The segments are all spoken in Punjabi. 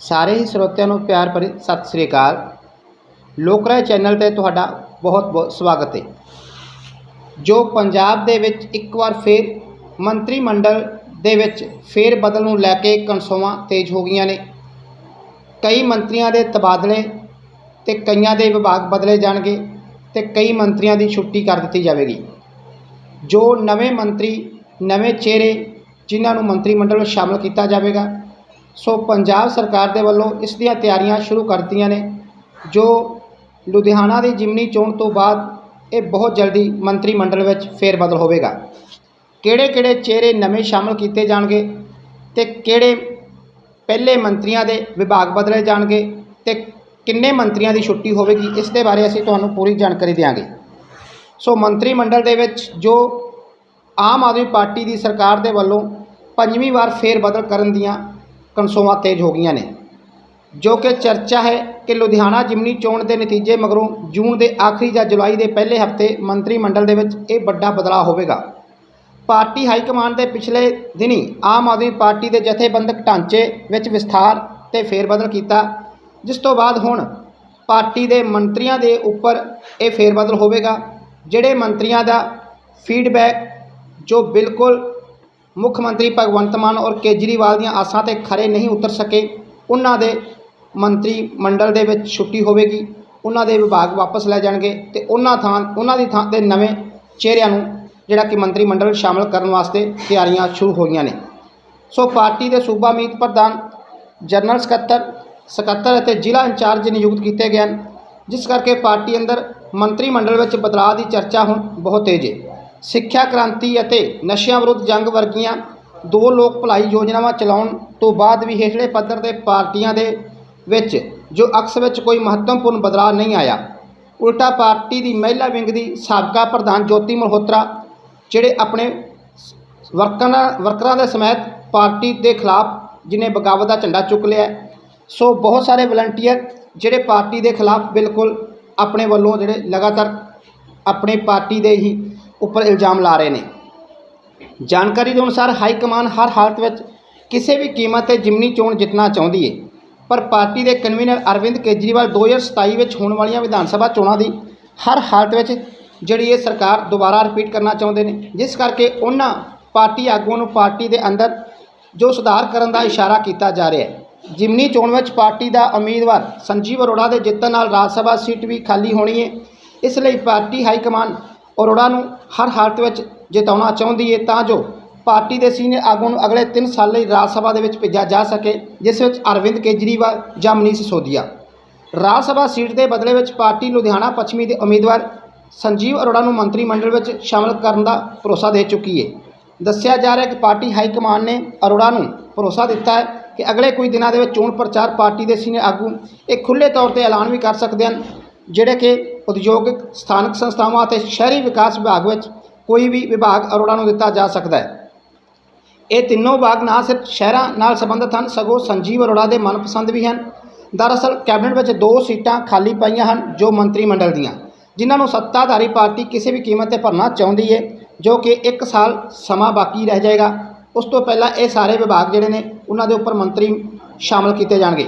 ਸਾਰੇ ਹੀ ਸਰੋਤਿਆਂ ਨੂੰ ਪਿਆਰ ਭਰੀ ਸਤਿ ਸ੍ਰੀ ਅਕਾਲ। ਲੋਕ ਰਾਏ ਚੈਨਲ ਤੇ ਤੁਹਾਡਾ ਬਹੁਤ ਬਹੁਤ ਸਵਾਗਤ ਹੈ। ਜੋ ਪੰਜਾਬ ਦੇ ਵਿੱਚ ਇੱਕ ਵਾਰ ਫੇਰ ਮੰਤਰੀ ਮੰਡਲ ਦੇ ਵਿੱਚ ਫੇਰ ਬਦਲ ਨੂੰ ਲੈ ਕੇ ਕਨਸੋਆਂ ਤੇਜ਼ ਹੋ ਗਈਆਂ ਨੇ। ਕਈ ਮੰਤਰੀਆਂ ਦੇ ਤਬਾਦਲੇ ਤੇ ਕਈਆਂ ਦੇ ਵਿਭਾਗ ਬਦਲੇ ਜਾਣਗੇ ਤੇ ਕਈ ਮੰਤਰੀਆਂ ਦੀ ਛੁੱਟੀ ਕਰ ਦਿੱਤੀ ਜਾਵੇਗੀ। ਜੋ ਨਵੇਂ ਮੰਤਰੀ, ਨਵੇਂ ਚਿਹਰੇ ਜਿਨ੍ਹਾਂ ਨੂੰ ਮੰਤਰੀ ਮੰਡਲ ਵਿੱਚ ਸ਼ਾਮਲ ਕੀਤਾ ਜਾਵੇਗਾ ਸੋ ਪੰਜਾਬ ਸਰਕਾਰ ਦੇ ਵੱਲੋਂ ਇਸ ਦੀਆਂ ਤਿਆਰੀਆਂ ਸ਼ੁਰੂ ਕਰਤੀਆਂ ਨੇ, ਜੋ ਲੁਧਿਆਣਾ ਦੀ ਜਿਮਨੀ ਚੋਣ ਤੋਂ ਬਾਅਦ ਇਹ ਬਹੁਤ ਜਲਦੀ ਮੰਤਰੀ ਮੰਡਲ ਵਿੱਚ ਫੇਰ ਬਦਲ ਹੋਵੇਗਾ। ਕਿਹੜੇ ਕਿਹੜੇ ਚਿਹਰੇ ਨਵੇਂ ਸ਼ਾਮਲ ਕੀਤੇ ਜਾਣਗੇ ਤੇ ਕਿਹੜੇ ਪਹਿਲੇ ਮੰਤਰੀਆਂ ਦੇ ਵਿਭਾਗ ਬਦਲੇ ਜਾਣਗੇ ਤੇ ਕਿੰਨੇ ਮੰਤਰੀਆਂ ਦੀ ਛੁੱਟੀ ਹੋਵੇਗੀ, ਇਸ ਦੇ ਬਾਰੇ ਅਸੀਂ ਤੁਹਾਨੂੰ ਪੂਰੀ ਜਾਣਕਾਰੀ ਦਿਆਂਗੇ। ਸੋ ਮੰਤਰੀ ਮੰਡਲ ਦੇ ਵਿੱਚ ਜੋ ਆਮ ਆਦਮੀ ਪਾਰਟੀ ਦੀ ਸਰਕਾਰ ਦੇ ਵੱਲੋਂ ਪੰਜਵੀਂ ਵਾਰ ਫੇਰ ਬਦਲ ਕਰਨ ਦੀਆਂ ਕਨਸੋਆਂ ਤੇਜ਼ ਹੋ ਗਈਆਂ ਨੇ, ਜੋ ਕਿ ਚਰਚਾ ਹੈ ਕਿ ਲੁਧਿਆਣਾ ਜਿਮਨੀ ਚੋਣ ਦੇ ਨਤੀਜੇ ਮਗਰੋਂ ਜੂਨ ਦੇ ਆਖਰੀ ਜਾਂ ਜੁਲਾਈ ਦੇ ਪਹਿਲੇ ਹਫ਼ਤੇ ਮੰਤਰੀ ਮੰਡਲ ਦੇ ਵਿੱਚ ਇਹ ਵੱਡਾ ਬਦਲਾਅ ਹੋਵੇਗਾ। ਪਾਰਟੀ ਹਾਈ ਕਮਾਂਡ ਦੇ ਪਿਛਲੇ ਦਿਨੀ ਆਮ ਆਦਮੀ ਪਾਰਟੀ ਦੇ ਜਥੇਬੰਦਕ ਢਾਂਚੇ ਵਿੱਚ ਵਿਸਥਾਰ ਤੇ ਫੇਰਬਦਲ ਕੀਤਾ, ਜਿਸ ਤੋਂ ਬਾਅਦ ਹੁਣ ਪਾਰਟੀ ਦੇ ਮੰਤਰੀਆਂ ਦੇ ਉੱਪਰ ਇਹ ਫੇਰਬਦਲ ਹੋਵੇਗਾ, ਜਿਹੜੇ ਮੰਤਰੀਆਂ ਦਾ ਫੀਡਬੈਕ ਜੋ ਬਿਲਕੁਲ ਮੁੱਖ ਮੰਤਰੀ ਭਗਵੰਤ ਮਾਨ ਔਰ ਕੇਜਰੀਵਾਲ ਦੀਆਂ ਆਸਾਂ ਤੇ ਖਰੇ ਨਹੀਂ ਉਤਰ ਸਕੇ, ਉਹਨਾਂ ਦੇ ਮੰਤਰੀ ਮੰਡਲ ਦੇ ਵਿੱਚ ਛੁੱਟੀ ਹੋਵੇਗੀ, ਉਹਨਾਂ ਦੇ ਵਿਭਾਗ ਵਾਪਸ ਲੈ ਜਾਣਗੇ ਤੇ ਉਹਨਾਂ ਥਾਂ, ਉਹਨਾਂ ਦੀ ਥਾਂ ਤੇ ਨਵੇਂ ਚਿਹਰਿਆਂ ਨੂੰ ਜਿਹੜਾ ਕਿ ਮੰਤਰੀ ਮੰਡਲ ਵਿੱਚ ਸ਼ਾਮਲ ਕਰਨ ਵਾਸਤੇ ਤਿਆਰੀਆਂ ਸ਼ੁਰੂ ਹੋਈਆਂ ਨੇ। ਸੋ ਪਾਰਟੀ ਦੇ ਸੂਬਾ ਮੀਤ ਪ੍ਰਧਾਨ, ਜਨਰਲ ਸਕੱਤਰ ਸਕੱਤਰ ਅਤੇ ਜ਼ਿਲ੍ਹਾ ਇੰਚਾਰਜ ਨਿਯੁਕਤ ਕੀਤੇ ਗਏ ਹਨ, ਜਿਸ ਕਰਕੇ ਪਾਰਟੀ ਅੰਦਰ ਮੰਤਰੀ ਮੰਡਲ ਵਿੱਚ ਬਦਲਾਅ ਦੀ ਚਰਚਾ ਹੁਣ ਬਹੁਤ ਤੇਜ਼ ਹੈ ਸਿੱਖਿਆ ਕ੍ਰਾਂਤੀ ਅਤੇ ਨਸ਼ਿਆਂ ਵਿਰੁੱਧ ਜੰਗ ਵਰਗੀਆਂ ਦੋ ਲੋਕ ਭਲਾਈ ਯੋਜਨਾਵਾਂ ਚਲਾਉਣ ਤੋਂ ਬਾਅਦ ਵੀ ਹੇਠਲੇ ਪੱਧਰ ਦੇ ਪਾਰਟੀਆਂ ਦੇ ਵਿੱਚ ਜੋ ਅਕਸ ਵਿੱਚ ਕੋਈ ਮਹੱਤਵਪੂਰਨ ਬਦਲਾਅ ਨਹੀਂ ਆਇਆ। ਉਲਟਾ ਪਾਰਟੀ ਦੀ ਮਹਿਲਾ ਵਿੰਗ ਦੀ ਸਾਬਕਾ ਪ੍ਰਧਾਨ ਜੋਤੀ ਮਲਹੋਤਰਾ, ਜਿਹੜੇ ਆਪਣੇ ਵਰਕਰਾਂ ਵਰਕਰਾਂ ਦੇ ਸਮੇਤ ਪਾਰਟੀ ਦੇ ਖਿਲਾਫ ਜਿਨੇ ਬਗਾਵਤ ਦਾ ਝੰਡਾ ਚੁੱਕ ਲਿਆ ਸੋ ਬਹੁਤ ਸਾਰੇ ਵਲੰਟੀਅਰ ਜਿਹੜੇ ਪਾਰਟੀ ਦੇ ਖਿਲਾਫ ਬਿਲਕੁਲ ਆਪਣੇ ਵੱਲੋਂ ਜਿਹੜੇ ਲਗਾਤਾਰ ਆਪਣੇ ਪਾਰਟੀ ਦੇ ਹੀ ਉੱਪਰ ਇਲਜ਼ਾਮ ਲਾ ਰਹੇ ਨੇ। ਜਾਣਕਾਰੀ ਦੇ ਅਨੁਸਾਰ ਹਾਈ ਕਮਾਨ ਹਰ ਹਾਲਤ ਵਿੱਚ ਕਿਸੇ ਵੀ ਕੀਮਤ ਤੇ ਜਿਮਨੀ ਚੋਣ ਜਿੱਤਣਾ ਚਾਹੁੰਦੀ ਹੈ ਪਰ ਪਾਰਟੀ ਦੇ ਕਨਵੀਨਰ ਅਰਵਿੰਦ ਕੇਜਰੀਵਾਲ 2027 ਵਿੱਚ ਹੋਣ ਵਾਲੀਆਂ ਵਿਧਾਨ ਸਭਾ ਚੋਣਾਂ ਦੀ ਹਰ ਹਾਲਤ ਵਿੱਚ ਜਿਹੜੀ ਇਹ ਸਰਕਾਰ ਦੁਬਾਰਾ ਰਿਪੀਟ ਕਰਨਾ ਚਾਹੁੰਦੇ ਨੇ, ਜਿਸ ਕਰਕੇ ਉਹਨਾਂ ਪਾਰਟੀ ਆਗੂਆਂ ਨੂੰ ਪਾਰਟੀ ਦੇ ਅੰਦਰ ਜੋ ਸੁਧਾਰ ਕਰਨ ਦਾ ਇਸ਼ਾਰਾ ਕੀਤਾ ਜਾ ਰਿਹਾ ਹੈ। ਜਿਮਨੀ ਚੋਣ ਵਿੱਚ ਪਾਰਟੀ ਦਾ ਉਮੀਦਵਾਰ ਸੰਜੀਵ ਅਰੋੜਾ ਦੇ ਜਿੱਤਣ ਨਾਲ ਰਾਜ ਸਭਾ ਸੀਟ ਵੀ ਖਾਲੀ ਹੋਣੀ ਹੈ ਇਸ ਲਈ ਪਾਰਟੀ ਹਾਈ ਕਮਾਨ ਅਰੋੜਾ ਨੂੰ ਹਰ ਹਾਲਤ ਵਿੱਚ ਜਿਤਾਉਣਾ ਚਾਹੁੰਦੀ ਹੈ ਤਾਂ ਜੋ ਪਾਰਟੀ ਦੇ ਸੀਨੀਅਰ ਆਗੂ ਨੂੰ ਅਗਲੇ 3 ਸਾਲ ਲਈ ਰਾਜ ਸਭਾ ਦੇ ਵਿੱਚ ਭੇਜਿਆ ਜਾ ਸਕੇ, ਜਿਸ ਵਿੱਚ ਅਰਵਿੰਦ ਕੇਜਰੀਵਾਲ ਜਾਂ ਮਨੀਸ਼ ਸਿਸੋਦੀਆ। ਰਾਜ ਸਭਾ ਸੀਟ ਦੇ ਬਦਲੇ ਵਿੱਚ ਪਾਰਟੀ ਲੁਧਿਆਣਾ ਪੱਛਮੀ ਦੇ ਉਮੀਦਵਾਰ ਸੰਜੀਵ ਅਰੋੜਾ ਨੂੰ ਮੰਤਰੀ ਮੰਡਲ ਵਿੱਚ ਸ਼ਾਮਲ ਕਰਨ ਦਾ ਭਰੋਸਾ ਦੇ ਚੁੱਕੀ ਹੈ ਦੱਸਿਆ ਜਾ ਰਿਹਾ ਹੈ ਕਿ ਪਾਰਟੀ ਹਾਈ ਕਮਾਨ ਨੇ ਅਰੋੜਾ ਨੂੰ ਭਰੋਸਾ ਦਿੱਤਾ ਹੈ ਕਿ ਅਗਲੇ ਕੁਝ ਦਿਨਾਂ ਦੇ ਵਿੱਚ ਚੋਣ ਪ੍ਰਚਾਰ ਪਾਰਟੀ ਦੇ ਸੀਨੀਅਰ ਆਗੂ ਇਹ ਖੁੱਲ੍ਹੇ ਤੌਰ ਤੇ ਐਲਾਨ ਵੀ ਕਰ ਸਕਦੇ ਹਨ। ਜਿਹੜੇ ਕਿ ਉਦਯੋਗਿਕ ਸਥਾਨਕ ਸੰਸਥਾਵਾਂ ਅਤੇ ਸ਼ਹਿਰੀ ਵਿਕਾਸ ਵਿਭਾਗ ਵਿੱਚ ਕੋਈ ਵੀ ਵਿਭਾਗ ਅਰੋੜਾ ਨੂੰ ਦਿੱਤਾ ਜਾ ਸਕਦਾ ਹੈ। ਇਹ ਤਿੰਨੋਂ ਵਿਭਾਗ ਨਾ ਸਿਰਫ ਸ਼ਹਿਰਾਂ ਨਾਲ ਸੰਬੰਧਿਤ ਹਨ, ਸਗੋਂ ਸੰਜੀਵ ਅਰੋੜਾ ਦੇ ਮਨਪਸੰਦ ਵੀ ਹਨ। ਦਰਅਸਲ, ਕੈਬਨਿਟ ਵਿੱਚ ਦੋ ਸੀਟਾਂ ਖਾਲੀ ਪਈਆਂ ਹਨ, ਜੋ ਮੰਤਰੀ ਮੰਡਲ ਦੀਆਂ, ਜਿਨ੍ਹਾਂ ਨੂੰ ਸੱਤਾਧਾਰੀ ਪਾਰਟੀ ਕਿਸੇ ਵੀ ਕੀਮਤ ਤੇ ਭਰਨਾ ਚਾਹੁੰਦੀ ਹੈ ਜੋ ਕਿ 1 ਸਾਲ ਸਮਾਂ ਬਾਕੀ ਰਹਿ ਜਾਏਗਾ। ਉਸ ਤੋਂ ਪਹਿਲਾਂ ਇਹ ਸਾਰੇ ਵਿਭਾਗ ਜਿਹੜੇ ਨੇ, ਉਹਨਾਂ ਦੇ ਉੱਪਰ ਮੰਤਰੀ ਸ਼ਾਮਲ ਕੀਤੇ ਜਾਣਗੇ।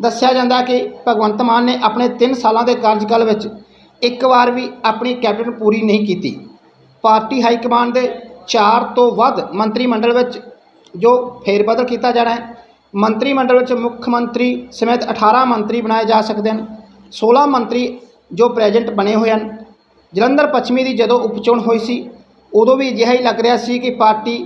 ਦੱਸਿਆ ਜਾਂਦਾ ਕਿ ਭਗਵੰਤ ਮਾਨ ਨੇ ਆਪਣੇ 3 ਸਾਲਾਂ ਦੇ ਕਾਰਜਕਾਲ ਵਿੱਚ ਇੱਕ ਵਾਰ ਵੀ ਆਪਣੀ ਕੈਬਨਿਟ ਪੂਰੀ ਨਹੀਂ ਕੀਤੀ। ਪਾਰਟੀ ਹਾਈ ਕਮਾਂਡ ਦੇ 4 ਤੋਂ ਵੱਧ ਮੰਤਰੀ ਮੰਡਲ ਵਿੱਚ ਜੋ ਫੇਰ ਕੀਤਾ ਜਾਣਾ ਹੈ, ਮੰਤਰੀ ਮੰਡਲ ਵਿੱਚ ਮੁੱਖ ਮੰਤਰੀ ਸਮੇਤ 18 ਮੰਤਰੀ ਬਣਾਏ ਜਾ ਸਕਦੇ ਹਨ। 16 ਮੰਤਰੀ ਜੋ ਪ੍ਰੈਜ਼ੈਂਟ ਬਣੇ ਹੋਏ ਹਨ। ਜਲੰਧਰ ਪੱਛਮੀ ਦੀ ਜਦੋਂ ਉਪਚੋਣ ਹੋਈ ਸੀ, ਉਦੋਂ ਵੀ ਅਜਿਹਾ ਹੀ ਲੱਗ ਰਿਹਾ ਸੀ ਕਿ ਪਾਰਟੀ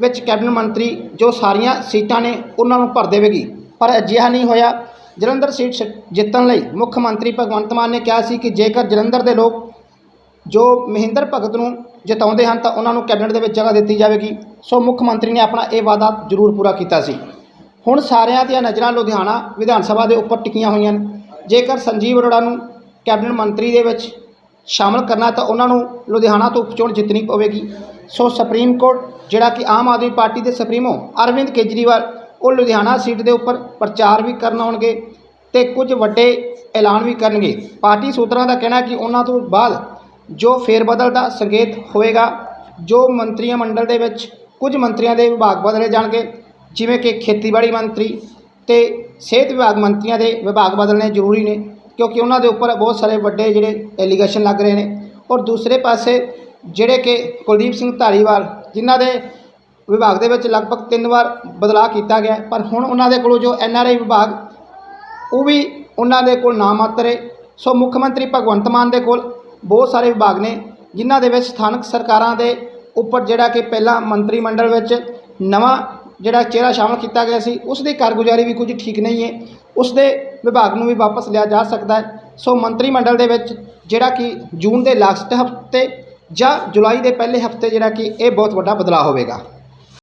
ਵਿੱਚ ਕੈਬਨਿਟ ਮੰਤਰੀ ਜੋ ਸਾਰੀਆਂ ਸੀਟਾਂ ਨੇ, ਉਹਨਾਂ ਨੂੰ ਭਰ ਦੇਵੇਗੀ। ਪਰ ਅਜਿਹਾ ਨਹੀਂ ਹੋਇਆ। ਜਲੰਧਰ ਸੀਟ ਸ਼- ਜਿੱਤਣ ਲਈ ਮੁੱਖ ਮੰਤਰੀ ਭਗਵੰਤ ਮਾਨ ਨੇ ਕਿਹਾ ਸੀ ਕਿ ਜੇਕਰ ਜਲੰਧਰ ਦੇ ਲੋਕ ਜੋ ਮਹਿੰਦਰ ਭਗਤ ਨੂੰ ਜਿਤਾਉਂਦੇ ਹਨ ਤਾਂ ਉਹਨਾਂ ਨੂੰ ਕੈਬਨਿਟ ਦੇ ਵਿੱਚ ਜਗ੍ਹਾ ਦਿੱਤੀ ਜਾਵੇਗੀ। ਸੋ ਮੁੱਖ ਮੰਤਰੀ ਨੇ ਆਪਣਾ ਇਹ ਵਾਅਦਾ ਜ਼ਰੂਰ ਪੂਰਾ ਕੀਤਾ ਸੀ। ਹੁਣ ਸਾਰਿਆਂ ਦੀਆਂ ਨਜ਼ਰਾਂ ਲੁਧਿਆਣਾ ਵਿਧਾਨ ਸਭਾ ਦੇ ਉੱਪਰ ਟਿਕੀਆਂ ਹੋਈਆਂ ਨੇ। ਜੇਕਰ ਸੰਜੀਵ ਅਰੋੜਾ ਨੂੰ ਕੈਬਨਿਟ ਮੰਤਰੀ ਦੇ ਵਿੱਚ ਸ਼ਾਮਲ ਕਰਨਾ ਤਾਂ ਉਹਨਾਂ ਨੂੰ ਲੁਧਿਆਣਾ ਤੋਂ ਉਪਚੋਣ ਜਿੱਤਣੀ ਪਵੇਗੀ। ਸੋ ਸੁਪਰੀਮ ਕੋਰਟ, ਜਿਹੜਾ ਕਿ ਆਮ ਆਦਮੀ ਪਾਰਟੀ ਦੇ ਸੁਪਰੀਮੋ ਅਰਵਿੰਦ ਕੇਜਰੀਵਾਲ ਉਹ ਲੁਧਿਆਣਾ ਸੀਟ ਦੇ ਉੱਪਰ ਪ੍ਰਚਾਰ ਵੀ ਕਰਨ ਆਉਣਗੇ ਤੇ ਕੁਝ ਵੱਡੇ ਐਲਾਨ ਵੀ ਕਰਨਗੇ। ਪਾਰਟੀ ਸੂਤਰਾਂ ਦਾ ਕਹਿਣਾ ਕਿ ਉਹਨਾਂ ਤੋਂ ਬਾਅਦ ਜੋ ਫੇਰਬਦਲ ਦਾ ਸੰਕੇਤ ਹੋਵੇਗਾ, ਜੋ ਮੰਤਰੀਆਂ ਮੰਡਲ ਦੇ ਵਿੱਚ ਕੁਝ ਮੰਤਰੀਆਂ ਦੇ ਵਿਭਾਗ ਬਦਲੇ ਜਾਣਗੇ, ਜਿਵੇਂ ਕਿ ਖੇਤੀਬਾੜੀ ਮੰਤਰੀ ਤੇ ਸਿਹਤ ਵਿਭਾਗ ਮੰਤਰੀਆਂ ਦੇ ਵਿਭਾਗ ਬਦਲਣੇ ਜ਼ਰੂਰੀ ਨੇ, ਕਿਉਂਕਿ ਉਹਨਾਂ ਦੇ ਉੱਪਰ ਬਹੁਤ ਸਾਰੇ ਵੱਡੇ ਜਿਹੜੇ ਐਲੀਗੇਸ਼ਨ ਲੱਗ ਰਹੇ ਨੇ। ਔਰ ਦੂਸਰੇ ਪਾਸੇ ਜਿਹੜੇ ਕਿ ਕੁਲਦੀਪ ਸਿੰਘ ਧਾਰੀਵਾਲ ਜਿਨ੍ਹਾਂ ਦੇ ਵਿਭਾਗ ਦੇ ਵਿੱਚ ਲਗਭਗ ਤਿੰਨ ਵਾਰ ਬਦਲਾਅ ਕੀਤਾ ਗਿਆ ਪਰ ਹੁਣ ਉਹਨਾਂ ਦੇ ਕੋਲੋਂ ਜੋ ਐਨ ਆਰ ਆਈ ਵਿਭਾਗ, ਉਹ ਵੀ ਉਹਨਾਂ ਦੇ ਕੋਲ ਨਾ ਮਾਤਰ ਹੈ। ਸੋ ਮੁੱਖ ਮੰਤਰੀ ਭਗਵੰਤ ਮਾਨ ਦੇ ਕੋਲ ਬਹੁਤ ਸਾਰੇ ਵਿਭਾਗ ਨੇ, ਜਿਨ੍ਹਾਂ ਦੇ ਵਿੱਚ ਸਥਾਨਕ ਸਰਕਾਰਾਂ ਦੇ ਉੱਪਰ ਜਿਹੜਾ ਕਿ ਪਹਿਲਾਂ ਮੰਤਰੀ ਮੰਡਲ ਵਿੱਚ ਨਵਾਂ ਜਿਹੜਾ ਚਿਹਰਾ ਸ਼ਾਮਲ ਕੀਤਾ ਗਿਆ ਸੀ, ਉਸ ਦੀ ਕਾਰਗੁਜ਼ਾਰੀ ਵੀ ਕੁਝ ਠੀਕ ਨਹੀਂ ਹੈ। ਉਸ ਦੇ ਵਿਭਾਗ ਨੂੰ ਵੀ ਵਾਪਸ ਲਿਆ ਜਾ ਸਕਦਾ ਹੈ। ਸੋ ਮੰਤਰੀ ਮੰਡਲ ਦੇ ਵਿੱਚ ਜਿਹੜਾ ਕਿ ਜੂਨ ਦੇ ਲਾਸਟ ਹਫ਼ਤੇ ਜਾਂ ਜੁਲਾਈ ਦੇ ਪਹਿਲੇ ਹਫ਼ਤੇ ਜਿਹੜਾ ਕਿ ਇਹ ਬਹੁਤ ਵੱਡਾ ਬਦਲਾਅ ਹੋਵੇਗਾ।